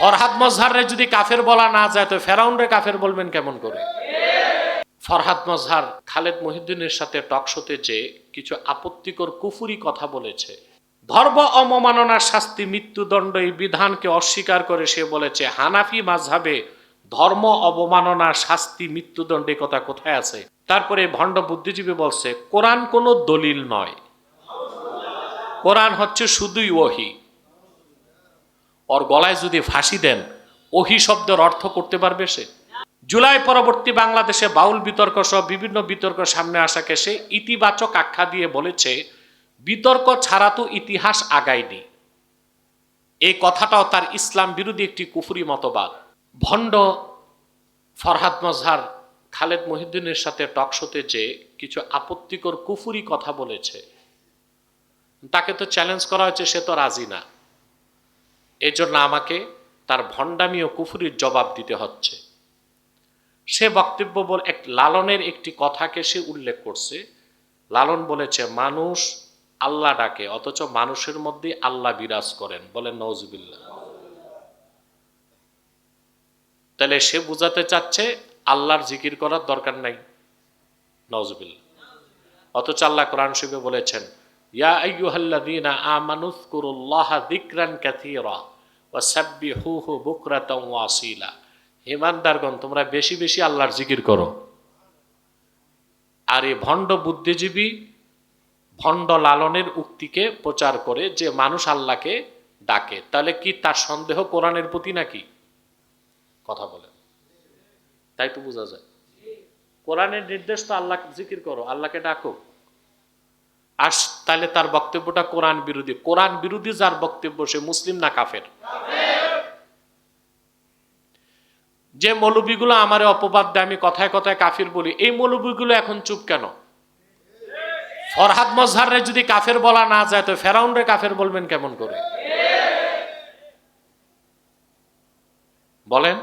ফরহাদ মজহারে যদি কাফের বলা না যায়, তো ফেরাউনরে কাফের বলবেন কেমন করে? ফরহাদ মজহার খালেদ মহিউদ্দিনের সাথে টকশোতে যে কিছু আপত্তিকর কুফুরি কথা বলেছে, ধর্ম অবমাননার শাস্তি, মৃত্যুদণ্ড এই বিধানকে অস্বীকার করে সে বলেছে, হানাফি মাঝহাবে ধর্ম অবমাননার শাস্তি, মৃত্যুদণ্ড এই কথা কোথায় আছে? তারপরে ভণ্ড বুদ্ধিজীবী বলছে, কোরআন কোনো দলিল নয়। কোরআন হচ্ছে শুধুই ওহি। ওর গলায় যদি ফাঁসি দেন, ওহি শব্দের অর্থ করতে পারবে সে? জুলাই পরবর্তী বাংলাদেশে বাউল বিতর্ক সহ বিভিন্ন বিতর্ক সামনে আসাকে সে ইতিবাচক আখ্যা দিয়ে বলেছে, বিতর্ক ছাড়া তো ইতিহাস আগায়নি। এই কথাটাও তার ইসলাম বিরোধী একটি কুফুরি মতবাদ। ভণ্ড ফরহাদ মজহার খালেদ মহিউদ্দিনের সাথে টকশোতে যে কিছু আপত্তিকর কুফুরি কথা বলেছে, তাকে তো চ্যালেঞ্জ করা হয়েছে, সে তো রাজি না। এজন্য আমাকে তার ভণ্ডামি ও কুফুরির জবাব দিতে হচ্ছে। সে বক্তব্য বল এক লালনের একটি কথাকে সে উল্লেখ করছে। লালন বলেছে, মানুষ আল্লাহ ডাকে, অথচ মানুষের মধ্যে আল্লাহ বিরাজ করেন। বলেন নওজুবিল্লাহ তাহলে সে বুঝাতে চাচ্ছে, আল্লাহর জিকির করার দরকার নাই। নওজুবিল্লাহ অথচ আল্লাহ কোরআন শিবে বলেছেন ইয়া ইমানদারগণ, তোমরা বেশি বেশি আল্লাহর জিকির করো। আর এই ভণ্ড বুদ্ধিজীবী ভণ্ড লালনের উক্তিকে প্রচার করে যে মানুষ আল্লাহকে ডাকে। তাহলে কি তার সন্দেহ কোরআনের প্রতি নাকি? কথা বলেন। তাই তো বোঝা যায়। কোরআনের নির্দেশ তো আল্লাহ জিকির করো, আল্লাহকে ডাকো। আর তাহলে তার বক্তব্যটা কোরআন বিরোধী। কোরআন বিরোধী যার বক্তব্য, সে মুসলিম না কাফের? যে মৌলবীগুলো আমার অপবাদ দেয়, আমি কথায় কথায় কাফির বলি, এই মৌলবীগুলো এখন চুপ কেন? ফরহাদ মজহারে যদি কাফের বলা না যায়, তো ফেরাউনরে কাফের বলবেন কেমন করে? বলেন?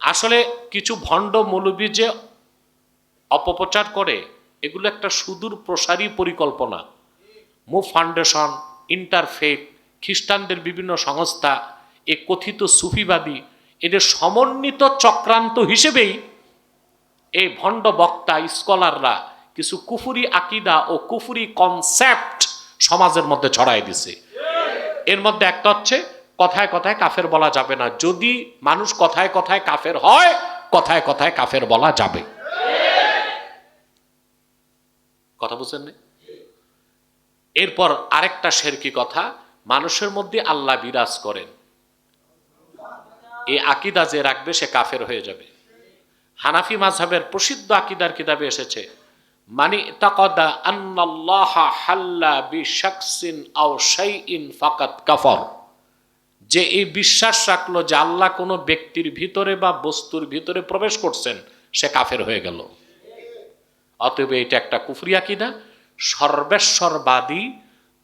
আসলে কিছু ভণ্ড মৌলবী যে অপপ্রচার করে এগুলো একটা সুদূর প্রসারী পরিকল্পনা। মুভ ফাউন্ডেশন, ইন্টারফেক, খ্রিস্টানদের বিভিন্ন সংস্থা, এ কথিত সুফিবাদী, এদের সমন্বিত চক্রান্ত হিসেবেই এই ভণ্ড বক্তা, স্কলাররা কিছু কুফুরি আকিদা ও কুফুরি কনসেপ্ট সমাজের মধ্যে ছড়াই দিছে। এর মধ্যে একটা হচ্ছে, কথায় কথায় কাফের বলা যাবে না। যদি মানুষ কথায় কথায় কাফের হয়, কথায় কথায় কাফের বলা যাবে। কথা বুঝছেন না এরপর আরেকটা শেরকি কথা, মানুষের মধ্যে আল্লাহ বিরাজ করেন। এই আকিদা যে রাখবে, সে কাফের হয়ে যাবে। হানাফি মাঝহাবের প্রসিদ্ধ আকিদার কিতাবে এসেছে, মানি তাকদা কাফর। যে এই বিশ্বাস রাখল যে আল্লাহ কোনো ব্যক্তির ভিতরে বা বস্তুর ভিতরে প্রবেশ করছেন, সে কাফের হয়ে গেল। অতএব এটা একটা কুফরি আকিদা। সর্বেশ্বরবাদী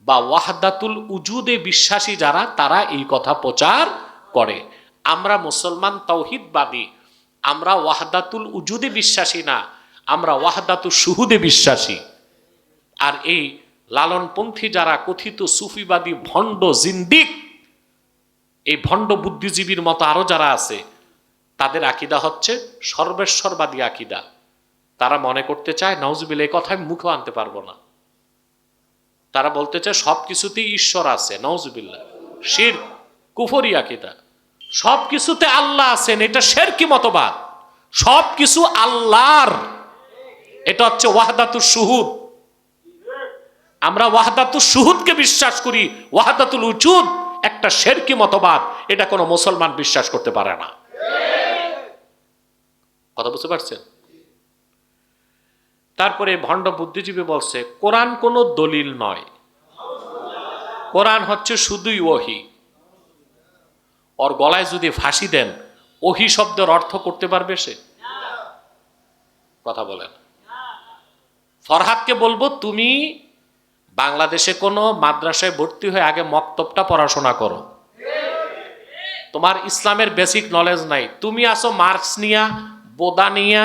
বা ওয়াহদাতুল উজুদে বিশ্বাসী যারা, তারা এই কথা প্রচার করে। আমরা মুসলমান তৌহিদবাদী, আমরা ওয়াহদাতুল উজুদে বিশ্বাসী না, আমরা ওয়াহদাতুল সুহুদে বিশ্বাসী। আর এই লালনপন্থী যারা, কথিত সুফিবাদী, ভণ্ড, জিন্দিক, এই ভণ্ড বুদ্ধিজীবীর মতো আরও যারা আছে, তাদের আকিদা হচ্ছে সর্বেশ্বরবাদী আকিদা। তারা মনে করতে চায় নওজবিল এই কথা আমি মুখেও আনতে পারব না। তারা বলতে চায় সব কিছুতেই ঈশ্বর আছে নওজবিল্লা শির কুফরি আকিদা। সব কিছুতে আল্লাহ আছেন, এটা শের কি মতবাদ। সব কিছু আল্লাহর। এটা হচ্ছে ওয়াহদাতুর সুহুদ আমরা ওয়াহদাতুর সুহুদকে বিশ্বাস করি, ওয়াহদাতুল উজুদ একটা শেরকি মতবাদ, এটা কোনো মুসলমান বিশ্বাস করতে পারে না। কথা বুঝতে পারছেন? তারপরে ভণ্ড বুদ্ধিজীবী বলছে, কোরআন কোনো দলিল নয়। কোরআন হচ্ছে শুধুই ওহি। ওর গলায় যদি ফাঁসি দেন, ওহি শব্দের অর্থ করতে পারবে সে? কথা বলেন। ফরহাদকে বলব, তুমি বাংলাদেশে কোনো মাদ্রাসায় ভর্তি হয়ে আগে মক্তবটা পড়াশোনা করো। তোমার ইসলামের বেসিক নলেজ নাই। তুমি আসো মার্কস নিয়া, বোদা নিয়া,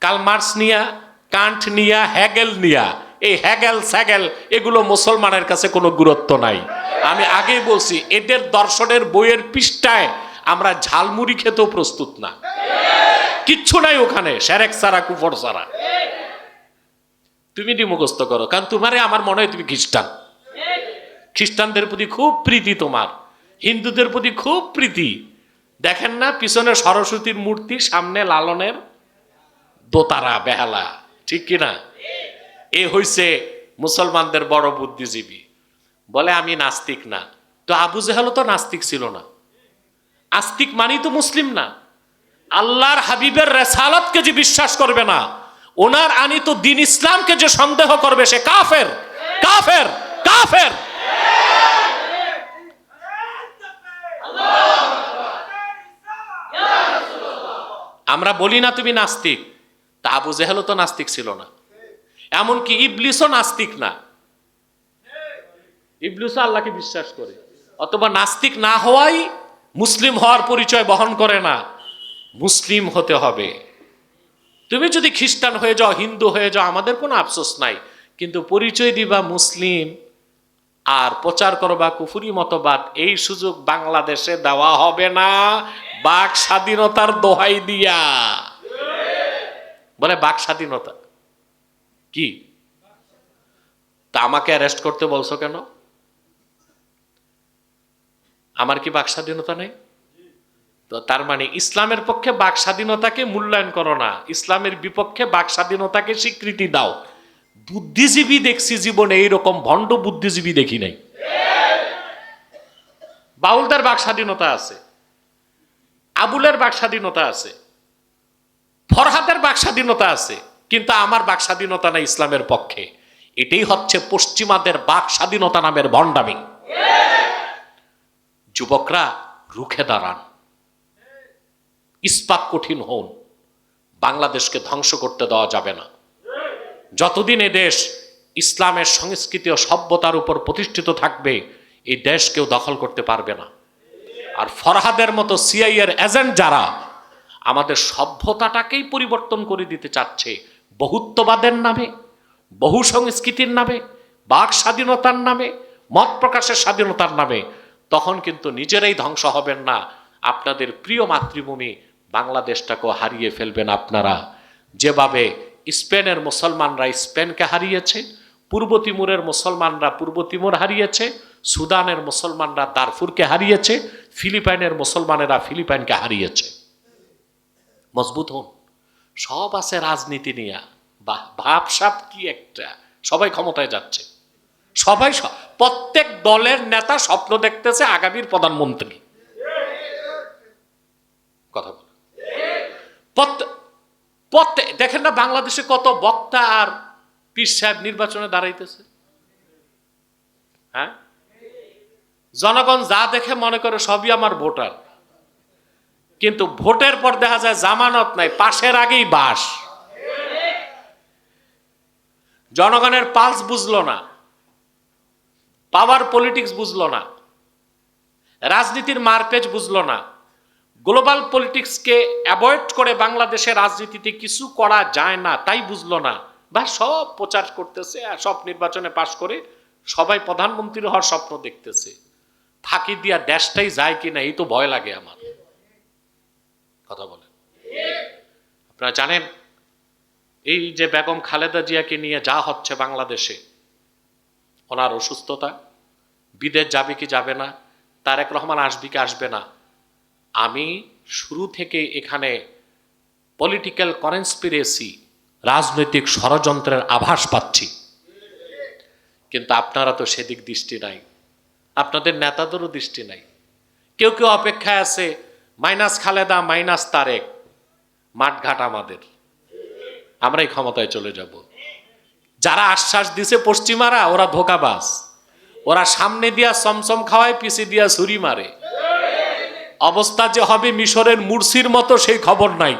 কাল মার্কস নিয়া কান্ট নিয়া, হ্যাগেল নিয়া, এই হ্যাগেল, স্যাগেল, এগুলো মুসলমানের কাছে কোনো গুরুত্ব নাই। আমি আগেই বলছি, এদের দর্শনের বইয়ের পৃষ্ঠায় আমরা ঝালমুড়ি খেতেও প্রস্তুত না। কিচ্ছু নাই ওখানে, সেরেক সারা, কুফর সারা। তুমি মুখস্থ করো, কারণ তোমারে আমার মনে হয় তুমি খ্রিস্টান। খ্রিস্টানদের প্রতি খুব প্রীতি তোমার, হিন্দুদের প্রতি খুব প্রীতি। দেখেন না, পিছনে সরস্বতীর মূর্তি, সামনে লালনের দোতারা, বেহালা। ঠিক কিনা? এ হইছে মুসলমানদের বড় বুদ্ধিজীবী। বলে, আমি নাস্তিক না। তো আবু জেহালও তো নাস্তিক ছিল না। আস্তিক মানি তো মুসলিম না। আল্লাহর হাবিবের রেসালতকে যে বিশ্বাস করবে না, ওনার আনিত দিন ইসলামকে যে সন্দেহ করবে, সে কাফের। কাফের! কাফের! আমরা বলি না তুমি নাস্তিক। তা আবু জেহেলও তো নাস্তিক ছিল না। এমনকি ইবলিসও নাস্তিক না। ইবলিসও আল্লাহকে বিশ্বাস করে। অথবা নাস্তিক না হওয়াই মুসলিম হওয়ার পরিচয় বহন করে না। মুসলিম হতে হবে। তুমি যদি খ্রিস্টান হয়ে যাও, হিন্দু হয়ে যাও, আমাদের কোনো আফসোস নাই। কিন্তু পরিচয় দিবা মুসলিম আর প্রচার করবা কুফুরি মতবাদ, এই সুযোগ বাংলাদেশে দেওয়া হবে না। বাক স্বাধীনতার দোহাই দিয়া। বলে বাক স্বাধীনতা। কি? তা আমাকে অ্যারেস্ট করতে বলছো কেন? আমার কি বাক স্বাধীনতা নেই? তো তার মানে ইসলামের পক্ষে বাক স্বাধীনতাকে মূল্যায়ন করো না। ইসলামের বিপক্ষে বাক স্বাধীনতাকে স্বীকৃতি দাও। বুদ্ধিজীবী দেখছি জীবনে এইরকম ভণ্ড বুদ্ধিজীবী দেখি নাই। বাউলদের বাক স্বাধীনতা আছে। আবুলের বাক স্বাধীনতা আছে। ফরহাদের বাক স্বাধীনতা আছে, কিন্তু আমার বাক স্বাধীনতা নাই ইসলামের পক্ষে। এটাই হচ্ছে পশ্চিমাদের বাক স্বাধীনতা নামের ভণ্ডামি। যুবকরা, রুখে দাঁড়ান। ইস্পাত কঠিন হন। বাংলাদেশকে ধ্বংস করতে দেওয়া যাবে না। যতদিন এ দেশ ইসলামের সংস্কৃতি ও সভ্যতার উপর প্রতিষ্ঠিত থাকবে, এই দেশ কেউ দখল করতে পারবে না। আর ফরহাদের মতো সিআই এর এজেন্ট যারা আমাদের সভ্যতাটাকেই পরিবর্তন করে দিতে চাচ্ছে বহুত্ববাদের নামে বহু সংস্কৃতির নামে, বাক স্বাধীনতার নামে, মত প্রকাশের স্বাধীনতার নামে। তখন কিন্তু নিজেরাই ধ্বংস হবেন না। আপনাদের প্রিয় মাতৃভূমি বাংলাদেশটাকেও হারিয়ে ফেলবেন আপনারা। যেভাবে স্পেনের মুসলমানরা স্পেনকে হারিয়েছে, পূর্ব তিমুরের মুসলমানরা পূর্ব তিমুর হারিয়েছে, সুদানের মুসলমানরা দারফুরকে হারিয়েছে, ফিলিপাইনের মুসলমানেরা ফিলিপাইনকে হারিয়েছে। মজবুত হন। সব আছে রাজনীতি নিয়ে। ভাবসাপ কি একটা। সবাই ক্ষমতায় যাচ্ছে। সবাই প্রত্যেক দলের নেতা স্বপ্ন দেখতেছে আগামীর প্রধানমন্ত্রী। কথা বল। দেখেন না বাংলাদেশে কত বক্তা আর পীর সাহেব নির্বাচনে দাঁড়াইতেছে? হ্যাঁ? জনগণ যা দেখে মনে করে সবই আমার ভোটার। কিন্তু ভোটের পর দেখা যায় জামানত নাই, পাশের আগেই বাস। জনগণের পালস বুঝলো না, পাওয়ার পলিটিক্স বুঝলো না, রাজনীতির মারপেজ বুঝলো না। গ্লোবাল পলিটিক্সকে অ্যাভয়েড করে বাংলাদেশের রাজনীতিতে কিছু করা যায় না, তাই বুঝলো না। বা সব প্রচার করতেছে আর সব নির্বাচনে পাশ করে সবাই প্রধানমন্ত্রী হওয়ার স্বপ্ন দেখতেছে। ফাঁকি দিয়া দেশটাই যায় কিনা, এই তো ভয় লাগে আমার। কথা বলেন। আপনারা জানেন, এই যে বেগম খালেদা জিয়াকে নিয়ে যা হচ্ছে বাংলাদেশে, ওনার অসুস্থতা, বিদেশ যাবে কি যাবে না, তারেক রহমান আসবে কি আসবে না, আমি শুরু থেকে এখানে পলিটিক্যাল কনস্পিরেসি রাজনৈতিক ষড়যন্ত্রের আভাস পাচ্ছি। কিন্তু আপনারা তো সেদিক দৃষ্টি নাই, আপনাদের নেতাদেরও দৃষ্টি নাই। কেউ কেউ অপেক্ষায় আছে মাইনাস খালেদা, মাইনাস তারেক। মাঠঘাট আমাদের। আমরাই ক্ষমতায় চলে যাব। যারা আশ্বাস দিছে পশ্চিমারা, ওরা ধোকাবাজ। ওরা সামনে দিয়া সমসম খাওয়ায়, পিছে দিয়া ছুরি মারে। অবস্থা যে হবে মিশরের মুরসির মতো, সেই খবর নাই।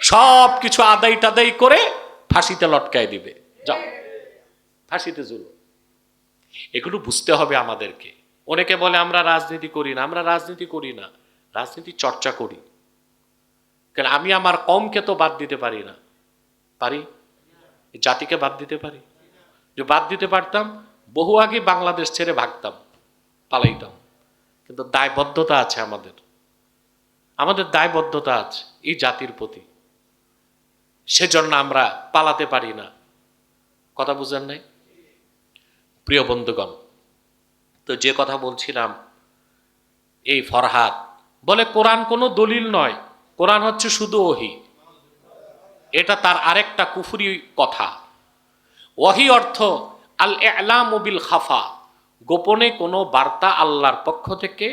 সব কিছু আদায় টাদাই করে ফাঁসিতে লটকায় দিবে। যাও। ফাঁসিতে জুলো এগুলো বুঝতে হবে আমাদেরকে। অনেকে বলে, আমরা রাজনীতি করি না। আমরা রাজনীতি করি না। রাজনীতি চর্চা করি। কেন আমি আমার কমকে তো বাদ দিতে পারি না। পারি? জাতিকে বাদ দিতে পারি? যে বাদ দিতে পারতাম, বহু আগে বাংলাদেশ ছেড়ে ভাগতাম, পালাইতাম। কিন্তু দায়বদ্ধতা আছে আমাদের। আমাদের দায়বদ্ধতা আছে এই জাতির প্রতি। সেজন্য আমরা পালাতে পারি না। কথা বুঝেন নাই? প্রিয় বন্ধুগণ, তো যে কথা বলছিলাম, এই ফরহাদ বলে কোরআন কোনো দলিল নয়, কোরআন হচ্ছে শুধু ওহি। এটা তার আরেকটা কুফুরি কথা। ওহি অর্থ আল এলাম বিল খাফা, গোপনে কোনো বার্তা আল্লাহর পক্ষ থেকে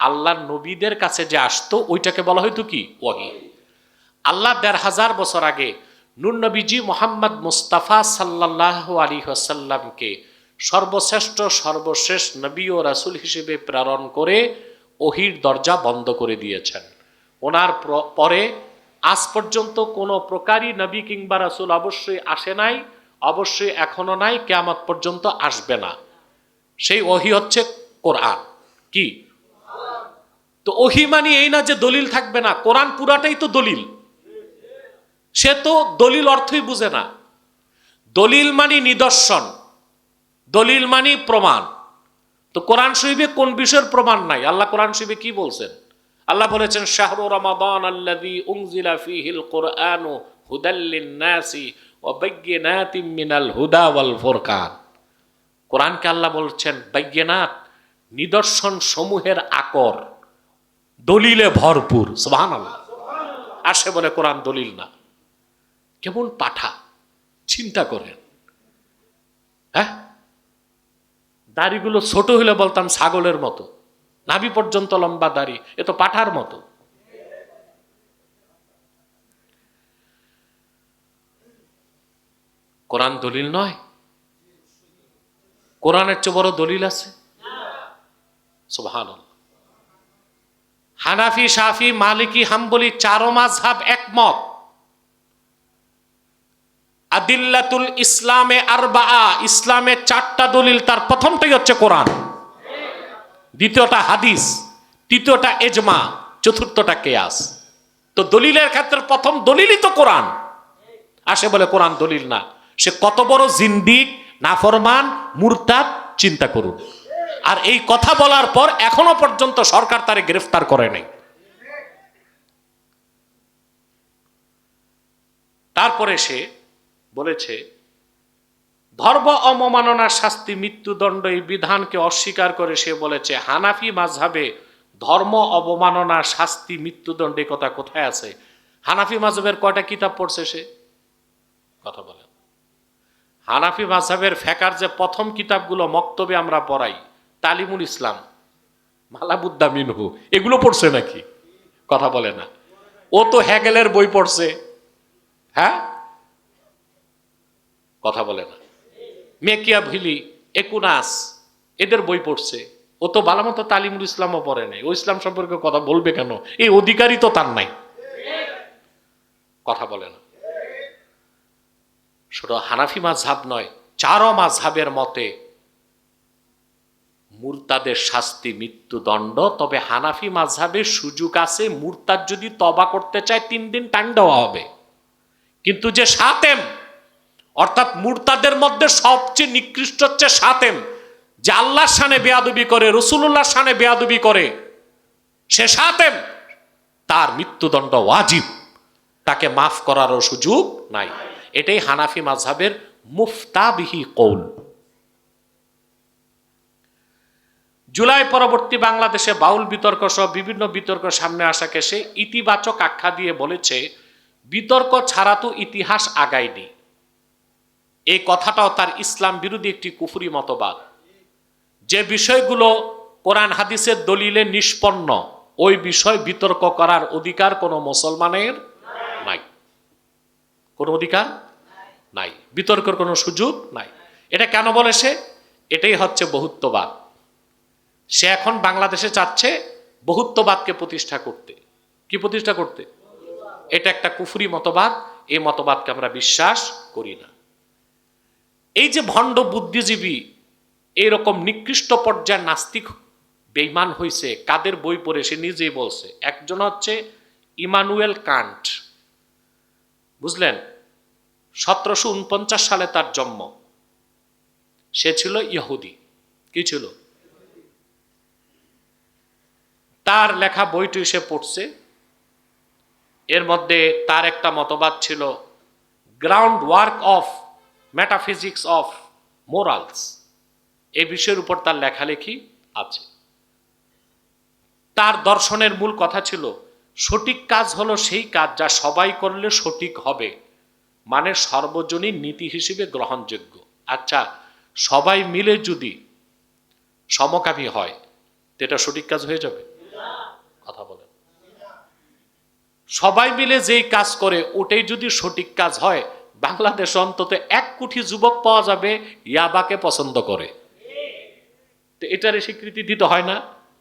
আল্লাহর নবীদের কাছে যে আসতো, ওইটাকে বলা হয়তো কি? ওহি। আল্লাহ দেড় হাজার বছর আগে নুর নবীজি মোহাম্মদ মুস্তাফা সাল্লাহ আলী হাসাল্লামকে সর্বশ্রেষ্ঠ, সর্বশেষ নবী ও রাসুল হিসেবে প্রেরণ করে ওহির দরজা বন্ধ করে দিয়েছেন। ওনার পরে আজ পর্যন্ত কোনো প্রকারই নবী কিংবা রাসুল অবশ্যই আসে নাই, অবশ্যই এখনও নাই, কেয়ামত পর্যন্ত আসবে না। সেই ওহি হচ্ছে কোরআন। কি? তো ওহি মানে এই না যে দলিল থাকবে না, কোরআন পুরাটাই তো দলিল। সে তো দলিল অর্থই বুঝে না। দলিল মানে নিদর্শন, দলিল মানে প্রমাণ। তো কোরআন শরীফে কোন বিষয়ের প্রমাণ নাই? আল্লাহ কোরআন শরীফে কি বলছেন? আল্লাহ বলেছেন, শাহরু রমাদান আল্লাযী উনজিলা ফীহিল কুরআনু হুদাল্লিন নাসি ওয়া বায়্যিনাতিম মিনাল হুদা ওয়াল ফুরকান। কোরআনকে আল্লাহ বলছেন বায়্যিনাত নিদর্শন সমূহের আকর, দলিলে ভরপুর। সুবহানাল্লাহ। আসে বলে কোরআন দলিল না। কেমন পাঠা, চিন্তা করেন। হ্যাঁ? দাড়িগুলো ছোট হলে বলতাম ছাগলের মতো। নাভি পর্যন্ত লম্বা দাড়ি, এ তো পাঠার মতো। কোরআন দলিল নয়? কোরআনের চেয়ে বড় দলিল আছে? হানাফি সাফি মালিকি, হাম্বলি, চারো মাঝহাব একমত। আদিল্লাতুল ইসলামে আরবা ইসলামে চারটা দলিল, তার প্রথমটাই হচ্ছে কোরআন। দ্বিতীয়টা হাদিস, তৃতীয়টা এজমা, চতুর্থটা কেয়াস। তো দলিলের ক্ষেত্রে প্রথম দলিলই তো কোরআন। আসে বলে কোরআন দলিল না। সে কত বড় জিন্দিক, নাফরমান, মুরতাদ, চিন্তা করুন। আর এই কথা বলার পর এখনও পর্যন্ত সরকার তারে গ্রেফতার করে নাই। তারপরে সে বলেছে, ধর্ম অবমাননার শাস্তি মৃত্যুদণ্ড এই বিধানকে অস্বীকার করে সে বলেছে, হানাফি মাঝহাবে ধর্ম অবমাননার শাস্তি মৃত্যুদণ্ড এই কথা কোথায় আছে? হানাফি মাঝহের কয়টা কিতাব পড়ছে সে? কথা বলে। হানাফি মাঝহের ফেকার যে প্রথম কিতাবগুলো মক্তবে আমরা পড়াই, তালিমুল ইসলাম, মালাবুদ্দা মিনহু, এগুলো পড়ছে নাকি? কথা বলে না। ও তো হ্যাগেলের বই পড়ছে। হ্যাঁ? কথা বলে না। মেকিয়া ভিলি, একুনাস, এদের বই পড়ছে। ও তো ভালো মতো তালিমুল ইসলামও পড়ে নাই। ও ইসলাম সম্পর্কে কথা বলবে কেন? এই অধিকারই তো তার নাই। কথা বলে না। শুধু হানাফি মাঝহাব নয়, চারো মাঝহাবের মতে মুরতাদের শাস্তি, মৃত্যুদণ্ড। তবে হানাফি মাঝহাবের সুযোগ আছে, মুরতাদ যদি তবা করতে চায়, তিন দিন টাইম দেওয়া হবে। কিন্তু যে সাতেম অর্থাৎ মুরতাদের মধ্যে সবচেয়ে নিকৃষ্ট হচ্ছে সাতেম যে আল্লাহর সানে বেয়াদবি করে রসুল্লাহর সানে বেয়াদবি করে। সে সাতেম তার মৃত্যুদণ্ড ওয়াজিব, তাকে মাফ করারও সুযোগ নাই। এটাই হানাফি মাঝহাবের মুফতাবিহি কৌল। জুলাই পরবর্তী বাংলাদেশে বাউল বিতর্ক সহ বিভিন্ন বিতর্ক সামনে আসাকে সে ইতিবাচক আখ্যা দিয়ে বলেছে, বিতর্ক ছাড়া তো ইতিহাস আগায়নি। এই কথাটাও তার ইসলাম বিরোধী একটি কুফুরি মতবাদ। যে বিষয়গুলো কোরআন হাদিসের দলিলে নিষ্পন্ন, ওই বিষয় বিতর্ক করার অধিকার কোনো মুসলমানের নাই। কোনো অধিকার নাই। বিতর্কের কোনো সুযোগ নাই। এটা কেন বলে সে? এটাই হচ্ছে বহুত্ববাদ। সে এখন বাংলাদেশে চাচ্ছে বহুত্ববাদকে প্রতিষ্ঠা করতে। কি প্রতিষ্ঠা করতে? এটা একটা কুফুরি মতবাদ। এই মতবাদকে আমরা বিশ্বাস করি না। এই যে ভণ্ড বুদ্ধিজীবী এইরকম নিকৃষ্ট পর্যায়ের নাস্তিক বেইমান হয়েছে কাদের বই পড়ে সে নিজেই বলছে। একজন হচ্ছে ইমানুয়েল কান্ট। বুঝলেন? সতেরোশো উনপঞ্চাশ সালে তার জন্ম। সে ছিল ইহুদি। কি ছিল? তার লেখা বইটি সে পড়ছে। এর মধ্যে তার একটা মতবাদ ছিল ground work of metaphysics of morals এই বিষয়ের উপর তার লেখালেখি আছে। তার দর্শনের মূল কথা ছিল, সঠিক কাজ হলো সেই কাজ যা সবাই করলে সঠিক হবে মানে সর্বজনীন নীতি হিসেবে গ্রহণযোগ্য। আচ্ছা সবাই মিলে যদি সমকামী হয় এটা সঠিক কাজ হয়ে যাবে? কথা বলেন। সবাই মিলে যেই কাজ করে, ওটাই যদি সঠিক কাজ হয় বাংলাদেশ অন্তত এক কোটি যুবক পাওয়া যাবে ইয়াবাকে পছন্দ করে। তো এটার স্বীকৃতি দিতে হয় না।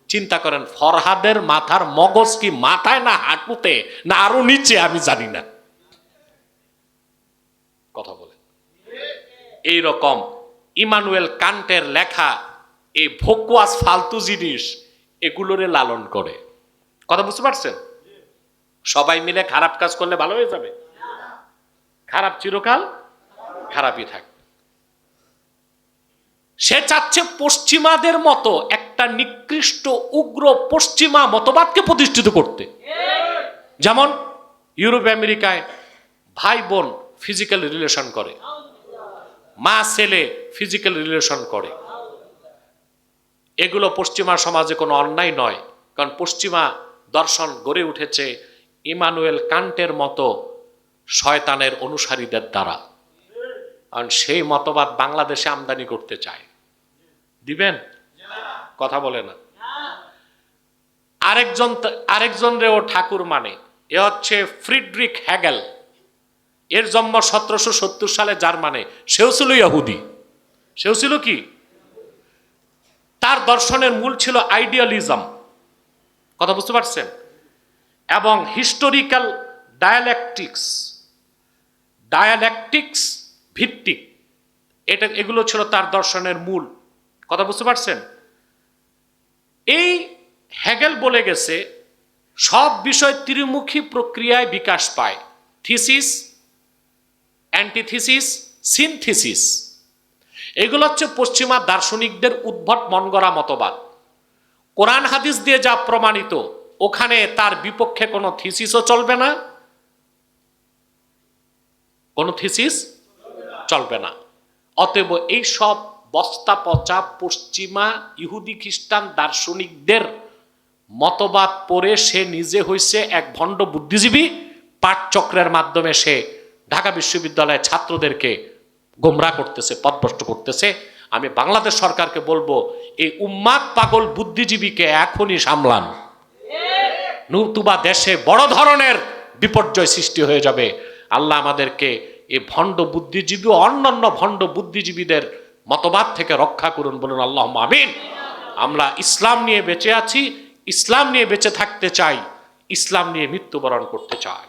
চিন্তা করেন, ফরহাদের মাথার মগজ কি মাথায় না হাঁটুতে না আরও নিচে আমি জানি না। কথা বলে এই রকম ইমানুয়েল কান্টের লেখা এই ভোকুয়াস ফালতু জিনিস এগুলোরে লালন করে। কথা বুঝতে পারছেন? সবাই মিলে খারাপ কাজ করলে ভালো হয়ে যাবে। খারাপ চিরকাল খারাপই থাকবে সে চাচ্ছে পশ্চিমাদের মতো একটা নিকৃষ্ট উগ্র পশ্চিমা মতবাদকে প্রতিষ্ঠিত করতে। যেমন ইউরোপ আমেরিকায় ভাই বোন ফিজিক্যাল রিলেশন করে, মা ছেলে ফিজিক্যাল রিলেশন করে। এগুলো পশ্চিমা সমাজে কোনো অন্যায় নয়, কারণ পশ্চিমা দর্শন গড়ে উঠেছে ইমানুয়েল কান্টের মতো শয়তানের অনুসারীদের দ্বারা। কারণ সেই মতবাদ বাংলাদেশে আমদানি করতে চায়। দিবেন? কথা বলে না। আরেকজন আরেকজন রেও ঠাকুর মানে এ হচ্ছে ফ্রিডরিক হ্যাগেল। এর জন্ম সতেরোশো সত্তর সালে জার্মানে সেও ছিল ইয়াহুদি সেও ছিল কি? তার দর্শনের মূল ছিল আইডিয়ালিজম। কথা বুঝতে পারছেন? এবং হিস্টোরিক্যাল ডায়ালেকটিক্স। ডায়ালেকটিক্স ভিত্তিক। এটা, এগুলো ছিল তার দর্শনের মূল। কথা বুঝতে পারছেন? এই হ্যাগেল বলে গেছে, সব বিষয় ত্রিমুখী প্রক্রিয়ায় বিকাশ পায়। Thesis, antithesis, synthesis. এগুলো হচ্ছে পশ্চিমা দার্শনিকদের উদ্ভট মন গড়া মতবাদ। কোরআন হাদিস দিয়ে যা প্রমাণিত, ওখানে তার বিপক্ষে কোনো থিসিসও চলবে না। কোনো থিসিস চলবে না। অতএব এই সব বস্তা পচা পশ্চিমা ইহুদি খ্রিস্টান দার্শনিকদের মতবাদ পড়ে সে নিজে হইছে এক ভণ্ড বুদ্ধিজীবী। পাঠচক্রের মাধ্যমে সে ঢাকা বিশ্ববিদ্যালয়ের ছাত্রদেরকে গোমরা করতেছে পথভ্রষ্ট করতেছে। আমি বাংলাদেশ সরকারকে বলব, এই উম্মাদ পাগল বুদ্ধিজীবীকে এখনই সামলান। নতুবা দেশে বড় ধরনের বিপর্যয় সৃষ্টি হয়ে যাবে। আল্লাহ আমাদেরকে এ ভণ্ড বুদ্ধিজীবী অন্যান্য ভণ্ড বুদ্ধিজীবীদের মতবাদ থেকে রক্ষা করুন বলুন আল্লাহ আমিন। আমরা ইসলাম নিয়ে বেঁচে আছি, ইসলাম নিয়ে বেঁচে থাকতে চাই, ইসলাম নিয়ে মৃত্যুবরণ করতে চাই।